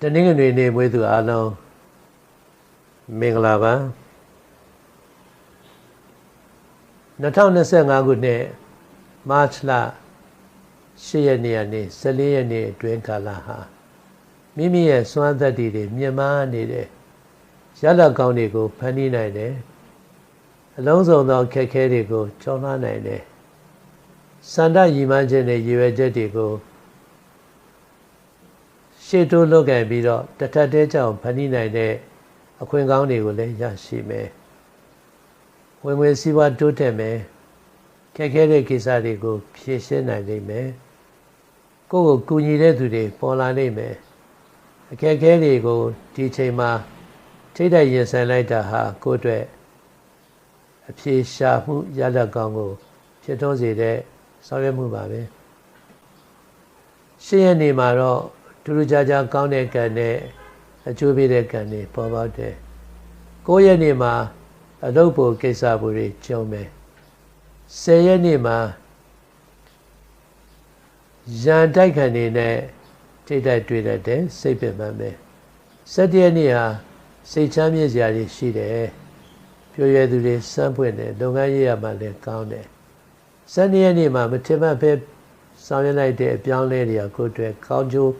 တနင်္ဂနွေနေ့မွေးသူအားလုံးမင်္ဂလာပါ2025ခုနှစ်မတ်လ10ရက်နေ့ကနေ14ရက်နေ့အတွင်းကာလဟာမိမိရဲ့စွမ်းသက်တည်တွေမြင့်မားနေတဲ့ရလကောင်းတွေကိုဖန်တီးနိုင်တယ်အလုံးစုံသောခက်ခဲတွေကိုကျော်လွှားနိုင်တယ်စန္ဒရည်မှန်းခြင်းနဲ့ရည်ရွယ်ချက်တွေကို ရှေ့တိုးလုပ်ကန်ပြီးတော့တထက်တဲကြောင်ဖန်တီးနိုင်တဲ့အခွင့်ကောင်းတွေကိုလည်းရရှိမယ်ဝင်ဝင်စည်းဝါးတိုးတက်မယ်ခက်ခဲတဲ့ကိစ္စတွေကိုဖြေရှင်းနိုင်လိမ့်မယ်ကိုယ့်ကိုကူညီတဲ့သူတွေပေါ်လာနိုင်မယ်အခက်ခဲတွေကိုဒီချိန်မှာထိတိုက်ရင်ဆိုင်လိုက်တာဟာကိုယ့်အတွက်အဖြေရှာမှုရလဒ်ကောင်းကိုဖြစ်ထွန်းစေတဲ့ဆောင်ရွက်မှုပါပဲရှင်းရနေမှာတော့ ထူးထူးခြားခြားကောင်းတဲ့ကံနဲ့အကျိုးပေးတဲ့ကံတွေပေါ်ပေါက်တယ်ကိုယ့်ရဲ့နေမှာအလုပ်ဖို့ကိစ္စဖို့တွေကြုံမယ်ဆယ်ရက်နေ့မှာရန်တိုက်ခံနေနဲ့ထိတိုက်တွေ့တတ်တယ်စိတ်ပင်ပန်းပဲ၁၇ရက်နေ့ဟာစိတ်ချမ်းမြေ့စရာတွေရှိတယ်ပြည့်ရသူတွေစမ်းပွင့်တယ်လုပ်ငန်းရေးရမှလည်းကောင်းတယ်၁၂ရက်နေ့မှာမထင်မှတ်ပဲဆောင်ရွက်လိုက်တဲ့အပြောင်းလဲတွေကကိုယ့်အတွက်ကောင်းကျိုး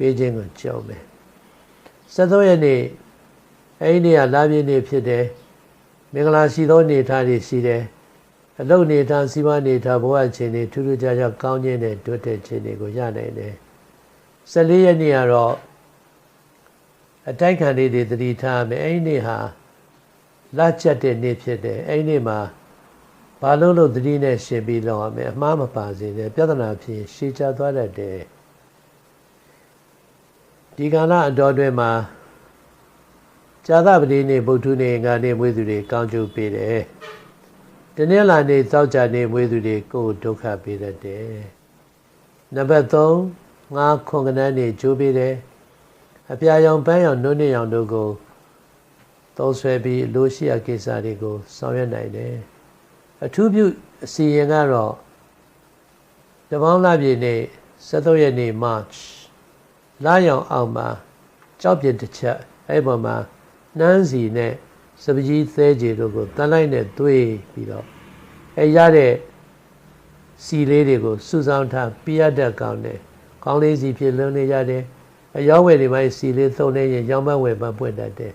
ပေးခြင်းကိုကြုံမယ်73ရက်နေ့အဲ့ဒီနေ့ကလာပြည့်နေ့ဖြစ်တယ်မင်္ဂလာရှိသောနေထားတွေရှိတယ်အလုတ်နေထားစီးပွားနေထားဘဝချင်းတွေထူးထူးခြားခြားကောင်းခြင်းနဲ့တိုးတက်ခြင်းတွေကိုရနိုင်တယ်14ရက်နေ့ကတော့အတိုက်ခံလေးတွေတတိထားမယ်အဲ့ဒီနေ့ဟာလတ်ချက်တဲ့နေ့ဖြစ်တယ်အဲ့ဒီနေ့မှာဘာလို့လို့တတိနဲ့ရှင်ပြီးလောက်ရမယ်အမှားမပါစေနဲ့ပြဿနာဖြစ်ရှည်ချသွားတတ်တယ် ဒီကာလအတော်တွင်မှာဇာသပတိနေ့ဗုဒ္ဓနေ့ငါနေ့မွေးသူတွေကောင်းကျိုးပေးတယ်။တနင်္လာနေ့သောကြာနေ့မွေးသူတွေကိုယ်ဒုက္ခပေးတတ်တယ်။နံပါတ်3ငါခွန်ကနန်းနေ့ကျိုးပေးတယ်။အပြာရောင်ပန်းရောင်နှုတ်နှရောင်တို့ကိုသုံးဆွဲပြီးလိုရှိရကိစ္စတွေကိုဆောင်ရွက်နိုင်တယ်။အထူးပြုအစီရင်ကတော့တပေါင်းလပြည့်နေ့73ရက်နေ့ March လာရောင်အောင်မှာကြောက်ပြစ်တစ်ချက်အဲ့ပေါ်မှာနှမ်းစီနဲ့စပကြီးသဲကြီးတို့ကိုတန်လိုက်နဲ့တွေးပြီးတော့အဲရတဲ့စီလေးတွေကိုစုဆောင်ထားပြရတတ်ကောင်းတယ်ကောင်းလေးစီဖြစ်လုံးနေရတယ်အယောဝယ်တွေပိုင်းစီလေးသုံးနေရင်ရောင်းမဝယ်ပပွင့်တတ်တယ်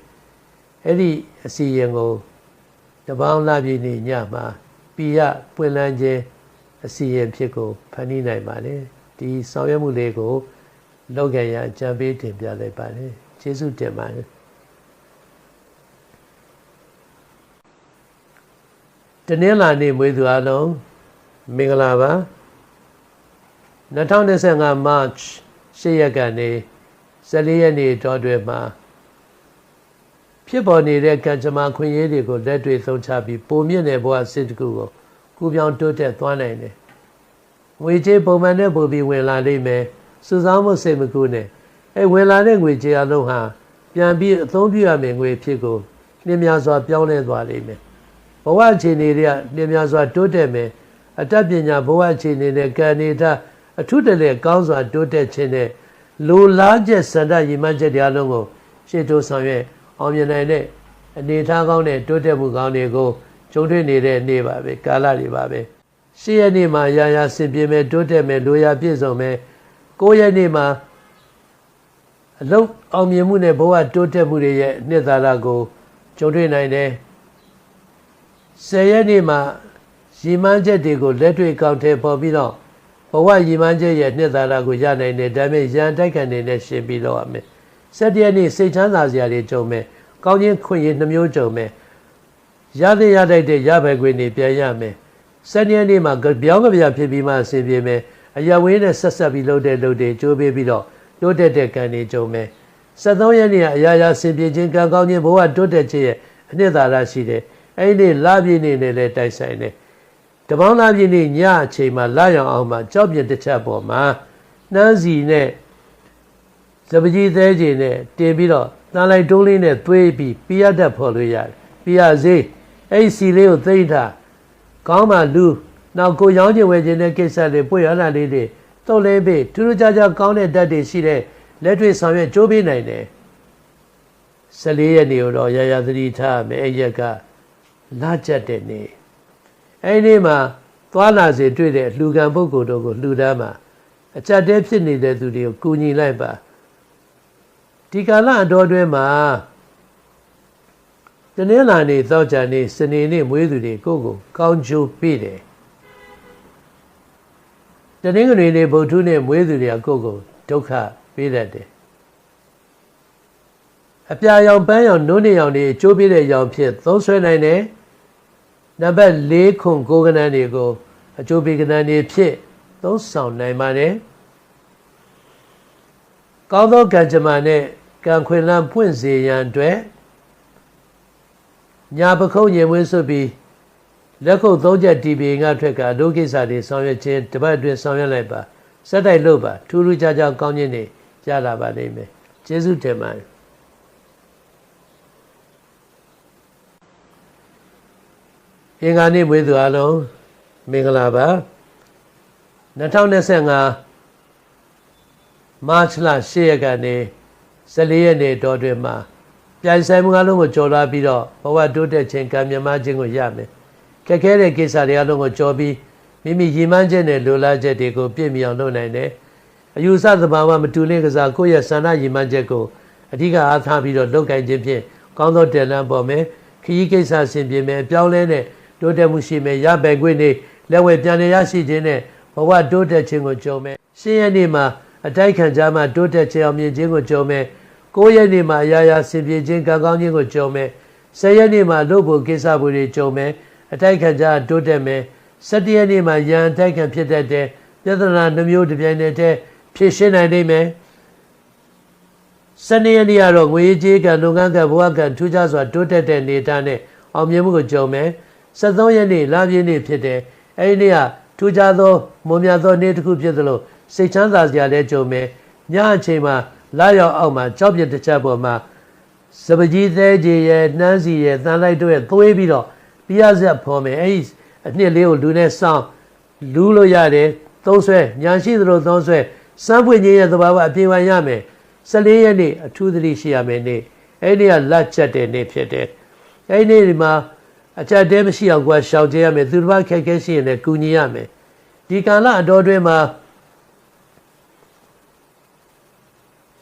အဲ့ဒီအစီရင်ကိုတပေါင်းလာပြည့်နေ့ညမှာပြရပွင့်လန်းခြင်းအစီရင်ဖြစ်ကိုဖန်တီးနိုင်ပါလေဒီဆောင်ရွက်မှုလေးကို လောက်ခံရအကြံပေးတင်ပြလိုက်ပါတယ်ကျေးဇူးတင်ပါတယ်တနင်္လာနေ့မွေးသူအလုံးမင်္ဂလာပါ2025 March 10ရက်ကနေ14ရက်နေ့တောတွင်မှာဖြစ်ပေါ်နေတဲ့ကံကြမ္မာခွင့်ရေးတွေကိုလက်တွေ့သုံးချပြီးပုံမြင့်တဲ့ဘဝစစ်တကူကိုကူပြောင်းတိုးတက်သွားနိုင်တယ်။ငွေကြေးပုံမှန်နဲ့ပို့ပြီးဝင်လာလိမ့်မယ်။ စုဆောင်းမှုစိတ်မကူနဲ့အဲဝင်လာတဲ့ငွေကြေးအလုံးဟာပြန်ပြီးအသုံးပြုရမယ့်ငွေဖြစ်ကိုနှင်းများစွာပြောင်းလဲသွားလိမ့်မယ်ဘဝအခြေအနေတွေကနှင်းများစွာတိုးတက်မယ်အတတ်ပညာဘဝအခြေအနေနဲ့ကံနေတာအထုတလဲကောင်းစွာတိုးတက်ခြင်းနဲ့လိုလားချက်စန္ဒရည်မှန်းချက်တရားလုံးကိုရှေ့တိုးဆောင်ရွက်အောင်မြင်နိုင်တဲ့အနေထားကောင်းတဲ့တိုးတက်မှုကောင်းတွေကိုကြုံတွေ့နေတဲ့နေ့ပါပဲကာလတွေပါပဲရှေ့ရက်နေ့မှာရာရာဆင်ပြေမယ်တိုးတက်မယ်လိုရာပြည့်စုံမယ် ကိုယ့်ရက်နေ့မှာအလုံးအောင်မြင်မှုနဲ့ဘဝတိုးတက်မှုတွေရဲ့နှစ်သာရကိုကြုံတွေ့နိုင်တယ်ဆယ်ရက်နေ့မှာရည်မှန်းချက်တွေကိုလက်တွေ့ကောက်ထဲပေါ်ပြီးတော့ဘဝရည်မှန်းချက်ရဲ့နှစ်သာရကိုရနိုင်တယ်ဒါပေမဲ့ရန်တိုက်ခံနေနဲ့ရှင်းပြီးတော့ရမယ်ဆက်တရက်နေ့စိတ်ချမ်းသာစရာတွေကြုံမယ်ကောင်းခြင်းခွင့်ရနှမျိုးကြုံမယ်ရတဲ့ရတဲ့တဲ့ရဘယ်ခွင့်နေပြန်ရမယ်ဆက်ရက်နေ့မှာပြောင်းကြပြဖြစ်ပြီးမှအစီပြေမယ် အရဝင်းနဲ့ဆက်ဆက်ပြီးလှုပ်တဲ့လှုပ်တွေကြိုးပေးပြီးတော့တိုးတက်တဲ့ကံတွေကြုံမယ်73ရက်နေ့ကအရာရာဆင်ပြေခြင်းကံကောင်းခြင်းဘဝတိုးတက်ခြင်းရဲ့အနှစ်သာရရှိတယ်အဲ့ဒီလပြည့်နေ့နဲ့လည်းတိုက်ဆိုင်တယ်တပေါင်းလပြည့်နေ့ညအချိန်မှာလာရောင်အောင်မှာကြောက်ပြတစ်ချက်ပေါ်မှာနှမ်းစီနဲ့စပကြီးသေးခြင်းနဲ့တင်ပြီးတော့တန်လိုက်တိုးလေးနဲ့သွေးပြီးပြရတတ်ဖော်လို့ရတယ်ပြရစေးအဲ့စီလေးကိုသိမ့်ထားကောင်းမှလူ နောက်ကိုရောင်းခြင်းဝယ်ခြင်းတဲ့ကိစ္စတွေပွေရလာလေးတွေတုတ်လေးပေးထူးထူးခြားခြားကောင်းတဲ့ဓာတ်တွေရှိတဲ့လက်တွေ့ဆောင်ရွက်ကြိုးပေးနိုင်တယ်14ရက်နေ့တော့ရရသတိထားမယ်အဲ့ရက်ကလာကြက်တဲ့နေ့အဲ့ဒီမှာသွားလာစေတွေ့တဲ့လှူခံပုဂ္ဂိုလ်တို့ကိုလှူဒန်းမှာအကြက်တဲဖြစ်နေတဲ့သူတွေကိုကူညီလိုက်ပါဒီကာလအတော်တွင်းမှာတနင်္လာနေ့သောကြာနေ့စနေနေ့မွေးသူတွေကိုကိုကောင်းချိုးပေးတယ် တနင်္ဂနွေနေ့ဗုဒ္ဓနေ့မွေးသူတွေကကိုကိုဒုက္ခပေးတတ်တယ်အပြာရောင်ပန်းရောင်နိုးနေရောင်တွေအကျိုးပေးတဲ့ရောင်ဖြစ်သုံးဆွဲနိုင်တယ်နံပါတ်၄ခွန်ကိုကနန်းတွေကိုအကျိုးပေးကနန်းတွေဖြစ်သုံးဆောင်နိုင်ပါတယ်ကောင်းသောကံကြမ္မာနဲ့ကံခွင်လန်းပွင့်စေရန်အတွက်ညာပခုံးရင်မွေးဆွပြီး လက်ခုပ်သုံးချက်တီပင်ကထွက်ကဒုကိစ္စတွေဆောင်ရွက်ခြင်းတပတ်အတွင်းဆောင်ရွက်လိုက်ပါစက်တိုက်လို့ပါထူးထူးခြားခြားကောင်းခြင်းတွေရလာပါလိမ့်မယ်ကျေးဇူးတင်ပါတယ်အင်္ဂါနေ့မွေးသူအလုံးမင်္ဂလာပါ2025မတ်လ10ရက်ကနေ14ရက်နေ့တော်တွင်မှာပြိုင်ဆိုင်မှုအလုံးကိုကြော်လာပြီးတော့ဘဝတိုးတက်ခြင်းကံမြမခြင်းကိုရမယ် ခက်ခဲတဲ့ကိစ္စတွေအလုံးကိုကြော်ပြီးမိမိရည်မှန်းချက်နဲ့လိုလားချက်တွေကိုပြည့်မြအောင်လုပ်နိုင်တယ်အယူဆသဘာဝမတူလင့်ကစားကိုယ့်ရဲ့ဆန္ဒရည်မှန်းချက်ကိုအဓိကအားထားပြီးတော့လုပ်ကိုင်ခြင်းဖြင့်ကောင်းသောတယ်လန်းပေါ်မယ်ခရီးကိစ္စဆင်ပြေမယ်အပြောင်းလဲနဲ့တိုးတက်မှုရှိမယ်ရပိုင်ခွင့်နေလက်ဝဲပြန်လည်ရရှိခြင်းနဲ့ဘဝတိုးတက်ခြင်းကိုကြုံမယ်ရှင်းရနေ့မှာအတိုက်ခံကြမှာတိုးတက်ခြင်းအောင်မြင်ခြင်းကိုကြုံမယ်ကိုးရက်နေ့မှာအရာရာဆင်ပြေခြင်းကံကောင်းခြင်းကိုကြုံမယ်ဆယ်ရက်နေ့မှာလုပ်ဖို့ကိစ္စဖို့တွေကြုံမယ် အတိုက်ခံကြတိုးတက်မယ်၁၇ရက်နေ့မှာယံအတိုက်ခံဖြစ်တတ်တဲ့ပြဿနာနှမျိုးတစ်ပြိုင်တည်းတည်းဖြေရှင်းနိုင်နိုင်မယ်စနေရက်နေ့ကတော့ငွေကြေးကံလုပ်ငန်းကံဘဝကံထူးခြားစွာတိုးတက်တဲ့နေတာနဲ့အောင်မြင်မှုကိုကြုံမယ်73ရက်နေ့လပြည့်နေ့ဖြစ်တယ်အဲဒီနေ့ကထူးခြားသောမွန်မြတ်သောနေ့တစ်ခုဖြစ်သလိုစိတ်ချမ်းသာစရာလည်းကြုံမယ်ညအချိန်မှာလာရောက်အောက်မှာကြောက်ပြတစ်ချက်ပေါ်မှာစပကြီးသေးကြီးရဲ့နှမ်းစီရဲ့တန်လိုက်တို့ရဲ့သွေးပြီးတော့ ပြရဆက်ဖော်မယ်အဲဒီအနှစ်လေးကိုလူနဲ့စောင်းလူလို့ရတယ်သုံးဆွဲညာရှိသလိုသုံးဆွဲစမ်းပွင့်ခြင်းရဲ့သဘာဝအပြည့်ဝရမယ်14ရက်နေ့အထူးသတိရှိရမယ်နေ့အဲ့ဒီကလက်ချက်တဲ့နေ့ဖြစ်တယ်အဲ့ဒီနေ့ဒီမှာအချက်တဲမရှိအောင်ကွာရှောင်ကြရမယ်သူတစ်ပါးခက်ခဲရှိရင်လည်းကူညီရမယ်ဒီကာလအတော်တွင်းမှာ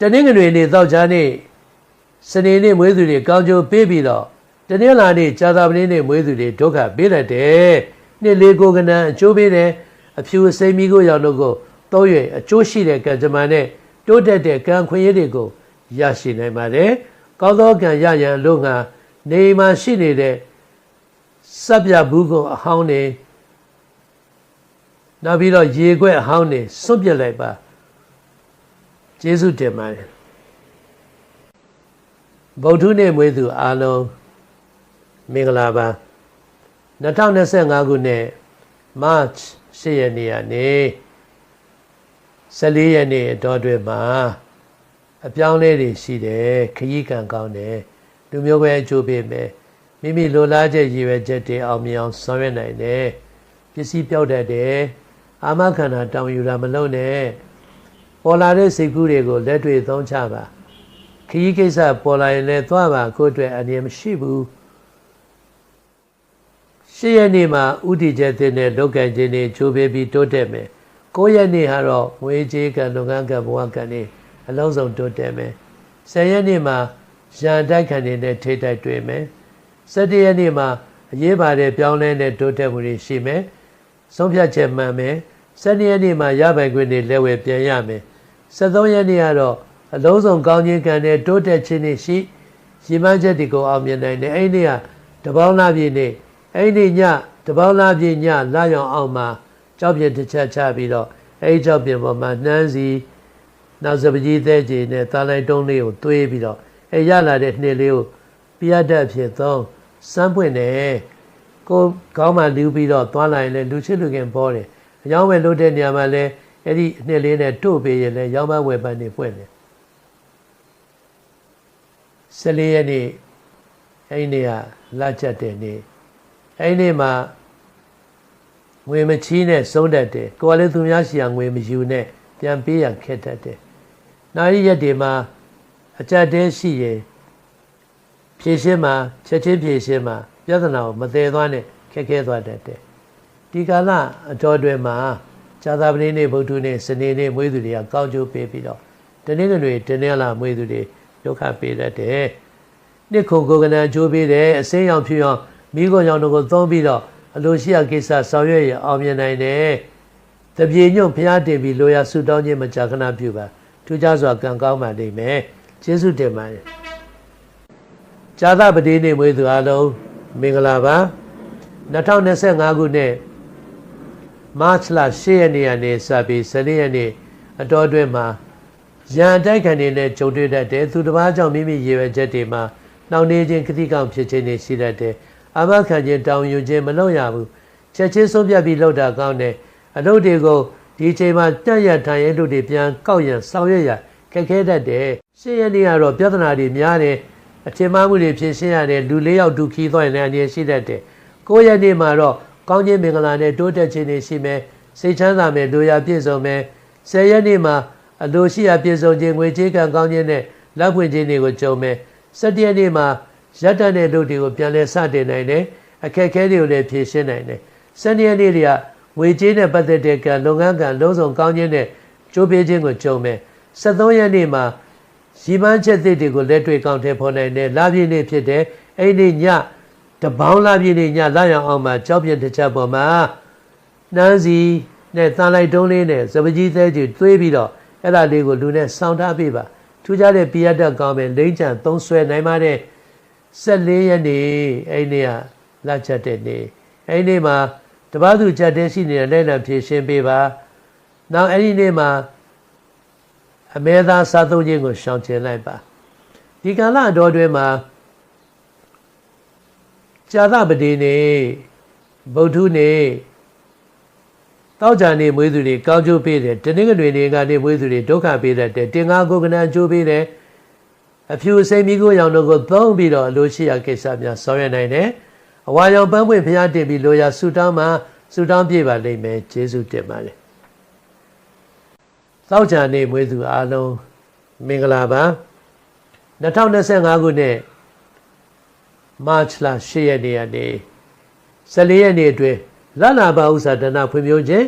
တနင်္ဂနွေနေ့သောကြားနေ့စနေနေ့မွေးသူတွေကောင်းကျိုးပေးပြီးတော့ တနင်္လာနေ့ကြာသပတေးနေ့မွေးသူတွေဒုက္ခပေးတတ်တယ်နှစ်လေးကိုကနန်းအကျိုးပေးတယ်အဖြူစိမ်မီကိုရောက်လို့ကိုသုံးရွယ်အကျိုးရှိတဲ့ကံကြမ္မာနဲ့တိုးတက်တဲ့ကံခွင့်ရည်တွေကိုရရှိနိုင်ပါတယ်ကောင်းသောကံရရန်လို့ငါနေမှာရှိနေတဲ့စပ်ပြဘူးကုံအဟောင်းနေနောက်ပြီးတော့ရေခွက်အဟောင်းနေစွန့်ပစ်လိုက်ပါကျေးဇူးတင်ပါတယ်ဗုဒ္ဓနေ့မွေးသူအားလုံး မင်္ဂလာပါ2025ခုနှစ် March 10ရက်နေ့ကနေ14ရက်နေ့အတော်တွင်မှာအပြောင်းလဲတွေရှိတယ်ခရီးကံကောင်းတယ်လူမျိုးပဲအကျိုးပေးမယ်မိမိလိုလားချက်ရည်ရွယ်ချက်တွေအောင်မြင်အောင်ဆောင်ရွက်နိုင်တယ်ပစ္စည်းပြောက်တတ်တယ်အာမခန္ဓာတောင်းယူတာမလုပ်နဲ့ပေါ်လာတဲ့စိတ်ကူးတွေကိုလက်တွေ့သုံးချပါခရီးကိစ္စပေါ်လာရင်လည်းသွားပါကိုယ့်အတွက်အနေမရှိဘူး ရှစ်ရက်နေ့မှာဥတီချက်တဲ့လောက်ကံခြင်းတွေချိုးပေးပြီးတိုးတက်မယ်9ရက်နေ့ဟာတော့ငွေကြေးကံလုပ်ငန်းကံဘဝကံတွေအလုံးစုံတိုးတက်မယ်10ရက်နေ့မှာရန်တိုက်ခံနေတဲ့ထိတိုက်တွေ့မယ်17ရက်နေ့မှာအရေးပါတဲ့ပြောင်းလဲတဲ့တိုးတက်မှုတွေရှိမယ်ဆုံးဖြတ်ချက်မှန်မယ်12ရက်နေ့မှာရပိုင်ခွင့်တွေလက်ဝယ်ပြန်ရမယ်73ရက်နေ့ကတော့အလုံးစုံကောင်းခြင်းကံနဲ့တိုးတက်ခြင်းတွေရှိရည်မှန်းချက်တွေကိုအောင်မြင်နိုင်တယ်အဲ့ဒီနေ့ကတပေါင်းလားပြည့်နေ့ အဲ့ဒီညတပေါင်းလားပြည့်ညလာရောင်အောင်မှာကြောက်ပြတစ်ချက်ချပြီးတော့အဲ့ဒီကြောက်ပြပေါ်မှာနှမ်းစီနောက်စပကြီးသေးကြီးနဲ့တာလိုက်တုံးလေးကိုသွေးပြီးတော့အဲ့ရလာတဲ့နှစ်လေးကိုပြရတတ်ဖြစ်သုံးစမ်းပွင့်တယ်ကိုကောင်းမှလူပြီးတော့သွားလာရင်လည်းလူချစ်လူခင်ပေါ်တယ်အကြောင်းပဲလို့တဲ့နေရာမှာလည်းအဲ့ဒီနှစ်လေးနဲ့တို့ပေးရင်လည်းရောင်းမဝယ်ပန်းနေပွင့်တယ်14ရက်နေ့အဲ့ဒီနေ့ကလာချက်တဲ့နေ့ အဲ့ဒီနေ့မှာငွေမချီးနဲ့ဆုံးတတ်တယ်ကိုယ်ကလည်းသူများရှိရငွေမယူနဲ့ပြန်ပေးရခက်တတ်တယ်နောက်ရရက်တွေမှာအကြက်တဲရှိရင်ဖြည့်ရှင်းမှာချက်ချင်းဖြည့်ရှင်းမှာပြဿနာကိုမသေးသွားနဲ့ခက်ခဲသွားတတ်တယ်ဒီကာလအတော်တွင်မှာဇာတာပတိနေ့ဗုဒ္ဓနေ့စနေနေ့မွေးသူတွေကကောင်းကျိုးပေးပြီးတော့တနင်္ဂနွေတနင်္လာမွေးသူတွေဒုက္ခပေးတတ်တယ်နှစ်ခုကိုကနံချိုးပေးတယ်အစင်းရောင်ဖြူရောင် မိခိုရောင်တို့ကိုသုံးပြီးတော့အလိုရှိရာကိစ္စဆောင်ရွက်ရအောင်မြင်နိုင်တယ်တပြေညွန့်ဖျားတင်ပြီးလိုရာဆုတောင်းခြင်းမကြာခဏပြုပါထူးခြားစွာကံကောင်းပါလိမ့်မယ်ကျေးဇူးတင်ပါတယ်ဇာသပတိနေ့မွေးသူအလုံးမင်္ဂလာပါ2025ခုနှစ်မတ်လ10ရက်နေ့ကနေစပြီး14ရက်နေ့အတော်အတွင်းမှာရန်တိုက်ခံနေနဲ့ကြုံတွေ့တတ်တယ်သူတစ်ပါးကြောင့်မိမိရည်ရွယ်ချက်တွေမှာနှောင့်နှေးခြင်းခတိကောင်ဖြစ်ခြင်းတွေရှိတတ်တယ် အာမခံခြင်းတောင်းယူခြင်းမလုပ်ရဘူးချက်ချင်းဆုံးဖြတ်ပြီးလုပ်တာကောင်းတယ်အလုပ်တွေကိုဒီအချိန်မှာတက်ရထိုင်ရတို့တွေပြန်ကောက်ရန်ဆောင်ရွက်ရခက်ခဲတတ်တယ်ရှင်းရနေ့ကတော့ပြဿနာတွေများတယ်အထင်မှားမှုတွေဖြစ်ရှင်းရတယ်လူလေးယောက်ဒုက္ခသွားရင်လည်းအနေရှိတတ်တယ်ကိုယ့်ရဲ့နေ့မှာတော့ကောင်းခြင်းမင်္ဂလာနဲ့တိုးတက်ခြင်းတွေရှိမယ်စိတ်ချမ်းသာမယ်လူရပြည့်စုံမယ်ဆယ်ရက်နေ့မှာအလိုရှိရာပြည့်စုံခြင်းငွေကြေးကံကောင်းခြင်းနဲ့လက်ဖွင့်ခြင်းတွေကိုကြုံမယ်စက်တရက်နေ့မှာ ရက်တန်တဲ့လူတွေကိုပြန်လဲစတင်နိုင်တယ်အခက်အခဲတွေကိုလည်းဖြေရှင်းနိုင်တယ်စနေရက်နေ့တွေကငွေကြေးနဲ့ပတ်သက်တဲ့ကံလုပ်ငန်းကံလုံးစုံကောင်းခြင်းနဲ့ကြိုးပေးခြင်းကိုကြုံမယ်73ရက်နေ့မှာရီမန်းချက်သစ်တွေကိုလက်တွေ့ကောင်းတဲ့ဖော်နိုင်တယ်လာပြည့်နေ့ဖြစ်တယ်အဲ့ဒီညတပေါင်းလာပြည့်နေ့ညလာရောင်အောင်မှာကြောက်ပြတဲ့ချက်ပေါ်မှာနှမ်းစီနဲ့တန်လိုက်တုံးလေးနဲ့စပကြီးသေးကြီးသွေးပြီးတော့အဲ့ဒါလေးကိုလူနဲ့စောင့်ထားပေးပါထူးခြားတဲ့ပြရတတ်ကောင်းမယ်လိမ့်ချံသုံးဆွဲနိုင်ပါတဲ့ 14ရက်နေ့အဲ့ဒီကလက်ချက်တဲ့နေ့အဲ့ဒီနေ့မှာတပားသူချက်တဲ့ရှိနေတဲ့လက်လံဖြည့်ရှင်းပေးပါနောက်အဲ့ဒီနေ့မှာအမဲသားစားသုံးခြင်းကိုရှောင်ကျဉ်လိုက်ပါဒီကာလအတော်တွင်မှာဇာသပတိနေ့ဗုဒ္ဓနေ့တောက်ကြနေမွေးသူတွေကောင်းကျိုးပေးတယ်တနင်္ဂနွေနေ့ကနေမွေးသူတွေဒုက္ခပေးတတ်တယ်တင်္ဂါကိုကနံကျိုးပေးတယ် အဖြူစိတ်မိကိုရောင်တို့ကိုသုံးပြီးတော့အလိုရှိရာကိစ္စများဆောင်ရွက်နိုင်တယ်အဝါရောင်ပန်းပွင့်ဖျားတင်ပြီးလိုရာဆူတောင်းမှဆူတောင်းပြပါလိမ့်မယ်ကျေးဇူးတင်ပါတယ်တောက်ကြနေမွေးသူအားလုံးမင်္ဂလာပါ2025ခုနှစ်မတ်လ10ရက်နေ့ကနေ14ရက်နေ့အတွင်းလနာပါဥစ္စာဒနာဖွံ့ဖြိုးခြင်း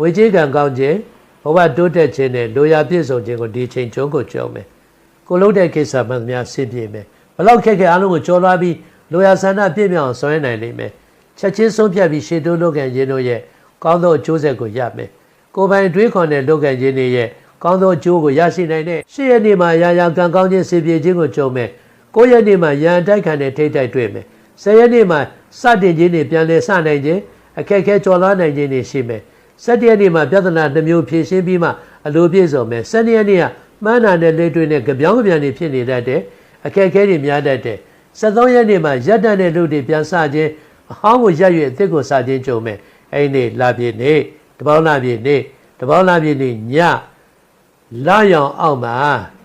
ဝေကြီးကံကောင်းခြင်းဘဝတိုးတက်ခြင်းနဲ့လိုရာပြည့်စုံခြင်းကိုဒီချိန်ကျုံးကိုကြောင်းမယ် ကိုလုံးတဲ့ကိစ္စမှန်သမျှဆင်ပြေမယ်ဘလောက်ခက်ခဲအားလုံးကိုကြော်လွှားပြီးလိုရာဆန္ဒပြည့်မြောက်အောင်ဆောင်ရွက်နိုင်လိမ့်မယ်ချက်ချင်းဆုံးဖြတ်ပြီးရှေ့တိုးလုပ်ကံခြင်းတို့ရဲ့ကောင်းသောအကျိုးဆက်ကိုရမယ်ကိုယ်ပိုင်တွေးခေါ်တဲ့လုပ်ကံခြင်းတွေရဲ့ကောင်းသောအကျိုးကိုရရှိနိုင်တဲ့ရှေ့ရက်နေ့မှာရာရာကံကောင်းခြင်းစေပြေခြင်းကိုကြုံမယ်ကိုရက်နေ့မှာရန်တိုက်ခံတဲ့ထိတ်တိုက်တွေ့မယ်ဆယ်ရက်နေ့မှာစတင်ခြင်းတွေပြန်လည်စနိုင်ခြင်းအခက်အခဲကျော်လွှားနိုင်ခြင်းတွေရှိမယ်။၁၇ရက်နေ့မှာပြဿနာတစ်မျိုးဖြေရှင်းပြီးမှအလိုပြည့်စုံမယ်။၁၂ရက်နေ့က မှန်းနာနဲ့လက်တွေ့နဲ့ကြပြောင်းကြပြန်တွေဖြစ်နေတတ်တယ်။အခက်အခဲတွေများတတ်တယ်။၁၃ရက်နေ့မှာရက်တန်တဲ့လူတွေပြန်စခြင်းအဟောင်းကိုရက်ရွက်အစ်စ်ကိုစခြင်းကြုံမယ်။အဲ့ဒီနေ့လာပြည့်နေ့တပေါင်းလာပြည့်နေ့တပေါင်းလာပြည့်နေ့ညလာရောင်အောက်မှာ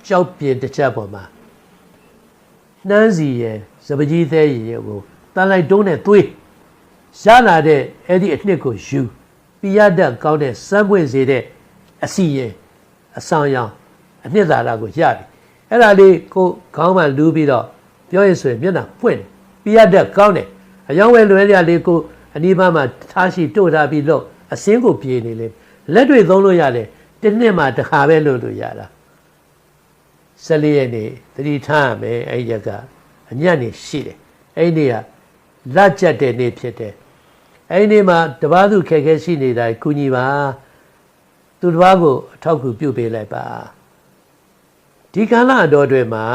ကြောက်ပြင်းတစ်ချက်ပေါ်မှာနှမ်းစီရဲ့စပကြီးသေးရဲ့ကိုတန်လိုက်တုံးနဲ့သွေးရလာတဲ့အဲ့ဒီအနှစ်ကိုယူပြရတတ်ကောင်းတဲ့စမ်းပွင့်စေတဲ့အစီရင်အဆောင်ရောင် အနှစ်သာရကိုရပြီအဲ့ဒါလေးကိုခေါင်းမှလူးပြီးတော့ပြောရဆိုရင်မျက်နှာပွင့်ပြရတတ်ကောင်းတယ်အယောင်ဝဲလွယ်ရလေးကိုအနီးပါးမှာထားရှိတို့ထားပြီးလို့အစင်းကိုပြေနေလေလက်တွေသုံးလို့ရတယ်တစ်နှစ်မှတစ်ခါပဲလို့လို့ရတာ14ရက်နေ့သတိထားရမယ်အဲ့ဒီကအညံ့နေရှိတယ်အဲ့ဒီကလက်ကျက်တဲ့နေ့ဖြစ်တယ်အဲ့ဒီမှာတပားသူခက်ခဲရှိနေတာကုညီပါသူတပားကိုအထောက်ကူပြုပေးလိုက်ပါ ဒီကာလအတော်တွေမှာ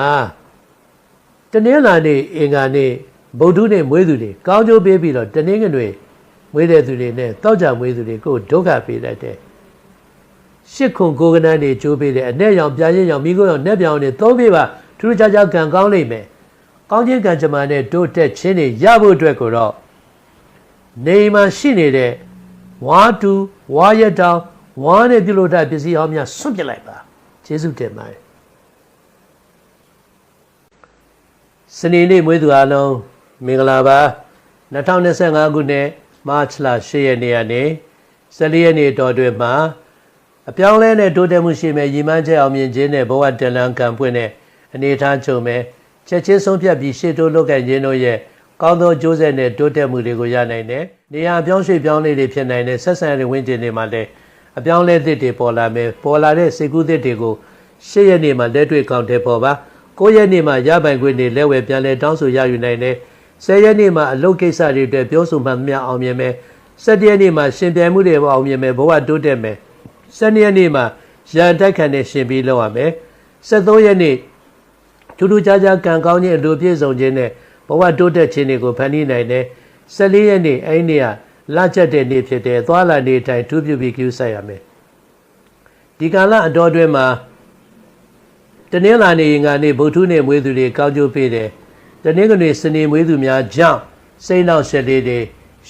တနင်္လာနေ့အင်္ဂါနေ့ဗုဒ္ဓနေ့မွေးသူတွေကောင်းကျိုးပေးပြီးတော့တနင်္ဂနွေမွေးတဲ့သူတွေနဲ့တောက်ကြမွေးသူတွေကိုဒုက္ခပေးလိုက်တယ်ရှစ်ခုကိုကနန်းတွေကျိုးပေးတယ်အနဲ့ရောင်ပြာရင်ရောင်မိခိုးရောင်နဲ့ပြောင်တွေသုံးပေးပါထူးခြားခြားကံကောင်းလိမ့်မယ်ကောင်းခြင်းကံကြမ္မာနဲ့တိုးတက်ခြင်းတွေရဖို့အတွက်ကိုတော့နေမှာရှိနေတဲ့ဝါတူဝါရတောင်ဝါနဲ့ပြုလို့တဲ့ပစ္စည်းဟောင်းများဆွန့်ပစ်လိုက်ပါကျေးဇူးတင်ပါတယ် စနေနေ့မွေးသူအားလုံးမင်္ဂလာပါ2025ခုနှစ်မတ်လ10ရက်နေ့ကနေ14ရက်နေ့တော်တွင်မှာအပြောင်းလဲနဲ့တိုးတက်မှုရှိမဲ့ရည်မှန်းချက်အောင်မြင်ခြင်းနဲ့ဘဝတလန်ကံပွင့်တဲ့အနေအထားချုပ်မဲ့ချက်ချင်းဆုံးဖြတ်ပြီးရှေ့တိုးလုပ်ကင်ခြင်းတို့ရဲ့ကောင်းသောကြိုးဆက်နဲ့တိုးတက်မှုတွေကိုရနိုင်တယ်။နေရာပြောင်းရွှေ့ပြောင်းလေးတွေဖြစ်နိုင်တဲ့ဆက်ဆံရေးဝင်းကျင်တွေမှာလည်းအပြောင်းလဲသစ်တွေပေါ်လာမယ်ပေါ်လာတဲ့စိတ်ကူးသစ်တွေကိုရှေ့ရက်နေ့မှာလက်တွေ့ကောင်းတဲ့ပေါ်ပါ ၉ရက်နေ့မှာရပိုင်ခွင့်တွေလက်ဝယ်ပြန်လဲတောင်းဆိုရယူနိုင်တယ်။၁၀ရက်နေ့မှာအလုပ်ကိစ္စတွေအတွက်ပြောဆိုမှန်သမျှအောင်မြင်မယ်။၁၇ရက်နေ့မှာရှင်ပြိုင်မှုတွေအောင်မြင်မယ်ဘဝတိုးတက်မယ်။၁၂ရက်နေ့မှာရန်တိုက်ခံနဲ့ရှင်ပြီးလုပ်ရမယ်။၁၃ရက်နေ့ထူးထူးခြားခြားကံကောင်းခြင်းအလိုပြည့်စုံခြင်းနဲ့ဘဝတိုးတက်ခြင်းတွေကိုဖန်တီးနိုင်တယ်။၁၄ရက်နေ့အဲ့ဒီနေ့ကလချက်တဲ့နေ့ဖြစ်တဲ့သွားလာနေတိုင်းထူးပြပြီးကျူးဆိုင်ရမယ်။ဒီကာလအတော်အတွင်းမှာ တနင်္လာနေ့ငါနေ့ဗုဒ္ဓနေ့မွေးသူတွေကောင်းကျိုးပေးတယ်။တနင်္ဂနွေစနေမွေးသူများကြောင့်စိတ်နှောက်ရှက်လေးတွေ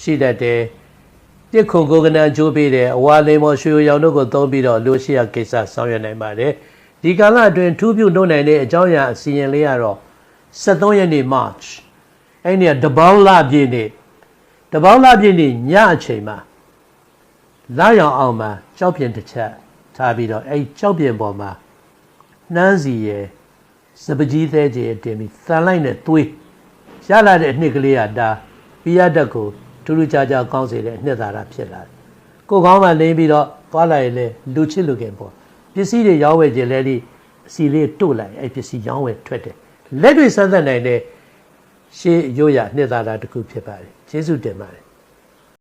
ရှိတတ်တယ်။တစ်ခုကိုကနန်ကျိုးပေးတယ်အဝါလိမ်မော်ရွှေရောင်တို့ကိုသုံးပြီးတော့လူရှိရကိစ္စဆောင်ရွက်နိုင်ပါတယ်။ဒီကာလအတွင်းထူးပြုလုပ်နိုင်တဲ့အကြောင်းအရာအစီရင်လေးကတော့73ရက်နေ့ March အဲ့ဒီကတပေါင်းလပြည့်နေ့တပေါင်းလပြည့်နေ့ညအချိန်မှာလာရောင်အောင်မှာကြောက်ပြင်တစ်ချက်ထားပြီးတော့အဲ့ကြောက်ပြင်ပေါ်မှာ နှမ်းစီရယ်စပကြီးသေးကြီးတင်ပြီးသံလိုက်နဲ့သွေးရလာတဲ့အနှစ်ကလေးကဒါပိယတက်ကိုထူးထူးခြားခြားကောင်းစေတဲ့အနှစ်သာရဖြစ်လာတယ်ကိုကောင်းမှလိမ့်ပြီးတော့သွားလာရင်လေလူချစ်လူခင်ပေါ့ပစ္စည်းတွေရောင်းဝယ်ခြင်းလဲဒီအစီလေးတို့လိုက်အဲ့ပစ္စည်းရောင်းဝယ်ထွက်တယ်လက်တွေစမ်းသပ်နိုင်တဲ့ရှေးရိုးရနှစ်သာရတစ်ခုဖြစ်ပါတယ်ကျေးဇူးတင်ပါတယ်